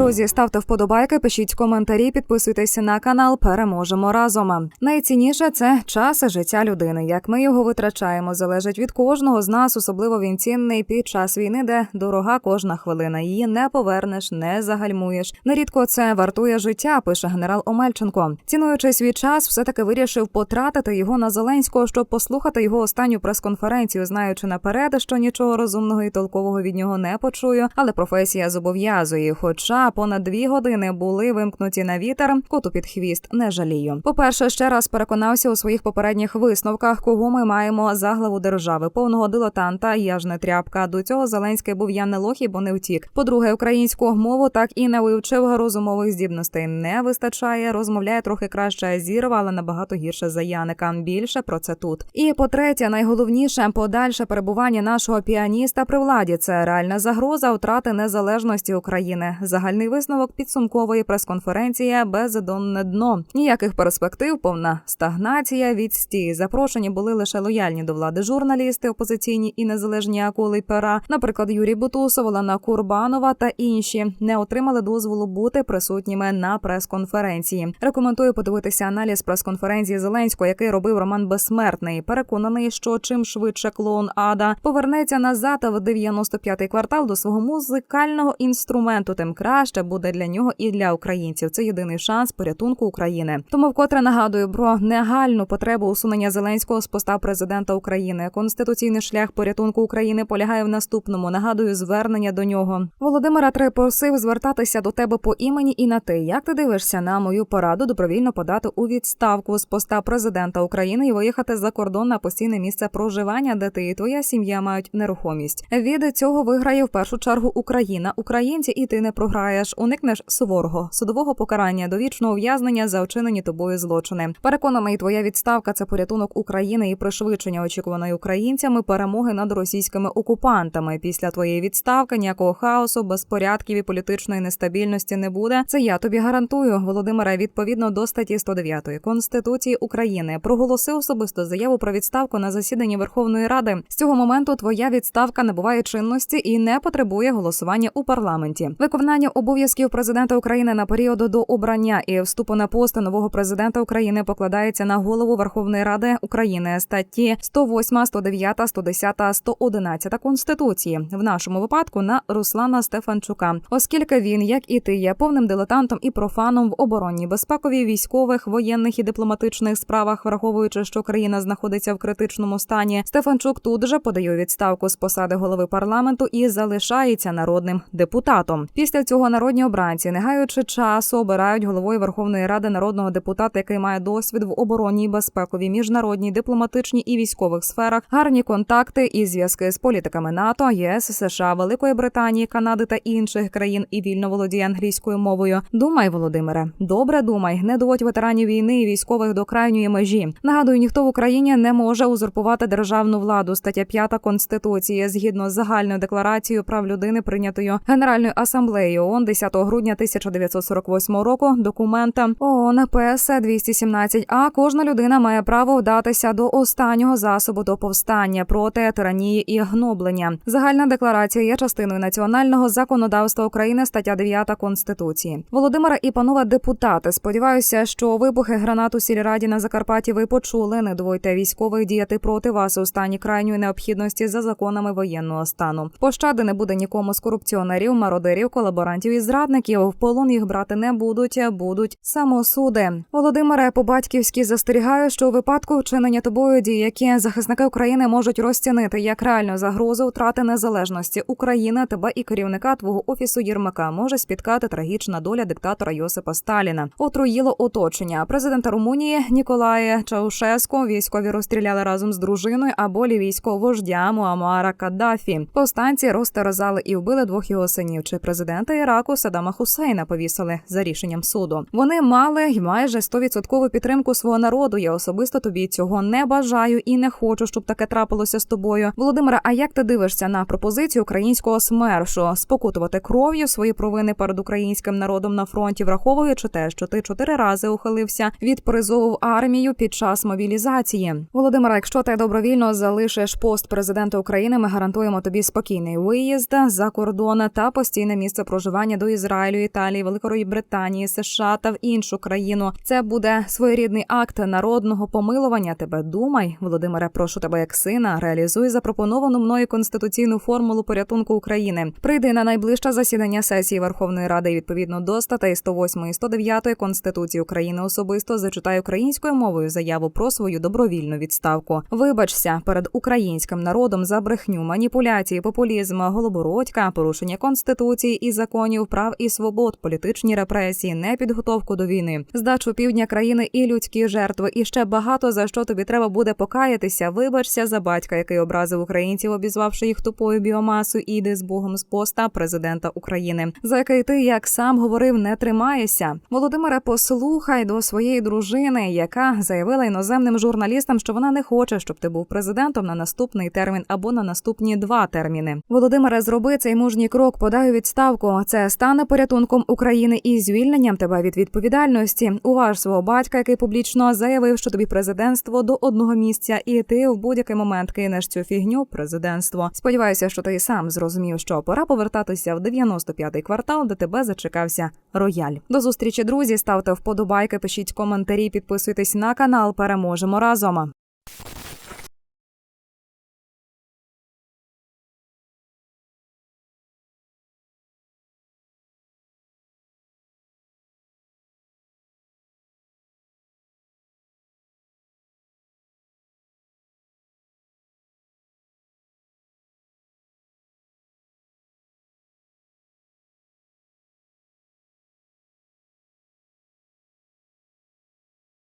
Друзі, ставте вподобайки, пишіть коментарі, підписуйтесь на канал. Переможемо разом. Найцінніше це час життя людини. Як ми його витрачаємо, залежить від кожного з нас, особливо він цінний під час війни, де дорога кожна хвилина. Її не повернеш, не загальмуєш. Нерідко це вартує життя, пише генерал Омельченко. Цінуючи свій час, все таки вирішив потратити його на Зеленського, щоб послухати його останню прес-конференцію, знаючи наперед, що нічого розумного і толкового від нього не почую, але професія зобов'язує. Хоча понад дві години були вимкнуті на вітер, коту під хвіст не жалію. По перше, ще раз переконався у своїх попередніх висновках, кого ми маємо за главу держави, повного дилетанта, я ж не тряпка. До цього Зеленський був я не лох, бо не втік. По-друге, українську мову так і не вивчив розумових здібностей. Не вистачає, розмовляє трохи краще Азірова, але набагато гірше за Яника. Більше про це тут. І по-третє, найголовніше подальше перебування нашого піаніста при владі це реальна загроза втрати незалежності України. Загальний висновок підсумкової прес-конференції бездонне дно. Ніяких перспектив, повна стагнація, відстій. Запрошені були лише лояльні до влади журналісти, опозиційні і незалежні акули пера. Наприклад, Юрій Бутусов, Олена Курбанова та інші не отримали дозволу бути присутніми на прес-конференції. Рекомендую подивитися аналіз прес-конференції Зеленського, який робив Роман Безсмертний. Переконаний, що чим швидше клоун Ада повернеться назад в 95-й квартал до свого музикального інструменту, тим краще буде для нього і для українців. Це єдиний шанс порятунку України. Тому вкотре нагадую про негальну потребу усунення Зеленського з поста президента України. Конституційний шлях порятунку України полягає в наступному. Нагадую звернення до нього. Володимира Три просив звертатися до тебе по імені і на ти. Як ти дивишся на мою пораду добровільно подати у відставку з поста президента України і виїхати за кордон на постійне місце проживання, де ти і твоя сім'я мають нерухомість? Від цього виграє в першу чергу Україна, українці, і ти не програєш. Уникнеш суворого судового покарання, довічного ув'язнення за вчинені тобою злочини. Переконаний, твоя відставка це порятунок України і пришвидшення очікуваної українцями перемоги над російськими окупантами. Після твоєї відставки ніякого хаосу, безпорядків і політичної нестабільності не буде. Це я тобі гарантую. Володимира відповідно до статті 109 конституції України проголосив особисто заяву про відставку на засіданні Верховної Ради. З цього моменту твоя відставка набуває чинності і не потребує голосування у парламенті. Виконання обов'язків президента України на період до обрання і вступу на пост нового президента України покладається на голову Верховної Ради України статті 108, 109, 110, 111 конституції. В нашому випадку на Руслана Стефанчука, оскільки він, як і ти, є повним дилетантом і профаном в оборонній безпековій, військових, воєнних і дипломатичних справах, враховуючи, що країна знаходиться в критичному стані. Стефанчук тут же подає відставку з посади голови парламенту і залишається народним депутатом. Після цього народні обранці, не гаючи часу, обирають головою Верховної Ради народного депутата, який має досвід в оборонній безпековій, міжнародній, дипломатичній і військових сферах, гарні контакти і зв'язки з політиками НАТО, ЄС, США, Великої Британії, Канади та інших країн і вільно володіє англійською мовою. Думай, Володимире, добре думай, не доводь ветеранів війни і військових до крайньої межі. Нагадую, ніхто в Україні не може узурпувати державну владу. Стаття 5 конституції згідно з загальною декларацією прав людини, прийнятою Генеральною асамблеєю ООН 10 грудня 1948 року. Документа ООН ПС 217 А кожна людина має право вдатися до останнього засобу до повстання проти тиранії і гноблення. Загальна декларація є частиною національного законодавства України, стаття 9 конституції. Володимира і панове депутати. Сподіваюся, що вибухи гранат у сільраді на Закарпатті ви почули. Не двойте військових діяти проти вас у стані крайньої необхідності за законами воєнного стану. Пощади не буде нікому з корупціонерів, мародерів, колаборантів і зрадників. В полон їх брати не будуть, будуть самосуди. Володимире по-батьківськи застерігаю, що у випадку вчинення тобою дій, які захисники України можуть розцінити як реальну загрозу втрати незалежності України, тебе і керівника твого офісу Єрмака може спіткати трагічна доля диктатора Йосипа Сталіна. Отруїло оточення президента Румунії Ніколая Чаушеску. Військові розстріляли разом з дружиною або лівійського вождя Муамара Каддафі. Повстанці розтерзали і вбили двох його синів. Чи президента Іраку Садама Хусейна повісили за рішенням суду? Вони мали й майже 100% підтримку свого народу. Я особисто тобі цього не бажаю і не хочу, щоб таке трапилося з тобою. Володимире, а як ти дивишся на пропозицію українського смершу спокутувати кров'ю свої провини перед українським народом на фронті, враховуючи те, що ти чотири рази ухилився від призову в армію під час мобілізації? Володимира, якщо ти добровільно залишиш пост президента України, ми гарантуємо тобі спокійний виїзд за кордон та постійне місце проживання послання до Ізраїлю, Італії, Великої Британії, США та в іншу країну. Це буде своєрідний акт народного помилування. Тебе думай, Володимире, прошу тебе як сина. Реалізуй запропоновану мною конституційну формулу порятунку України. Прийди на найближче засідання сесії Верховної Ради і відповідно до статей 108 і 109 Конституції України особисто зачитай українською мовою заяву про свою добровільну відставку. Вибачся перед українським народом за брехню, маніпуляції, популізм, голобородька, порушення конституції і законів, прав і свобод, політичні репресії, непідготовку до війни, здачу півдня країни і людські жертви. І ще багато за що тобі треба буде покаятися. Вибачся за батька, який образив українців, обізвавши їх тупою біомасою. і йди з Богом з поста президента України, за який ти, як сам говорив, не тримаєшся. Володимире, послухай до своєї дружини, яка заявила іноземним журналістам, що вона не хоче, щоб ти був президентом на наступний термін або на наступні два терміни. Володимире, зроби цей мужній крок, подай у відставку. Це стане порятунком України і звільненням тебе від відповідальності. Уваж свого батька, який публічно заявив, що тобі президентство до одного місця, і ти в будь-який момент кинеш цю фігню президентство. Сподіваюся, що ти сам зрозумів, що пора повертатися в 95-й квартал, де тебе зачекався рояль. До зустрічі, друзі. Ставте вподобайки, пишіть коментарі, підписуйтесь на канал. Переможемо разом.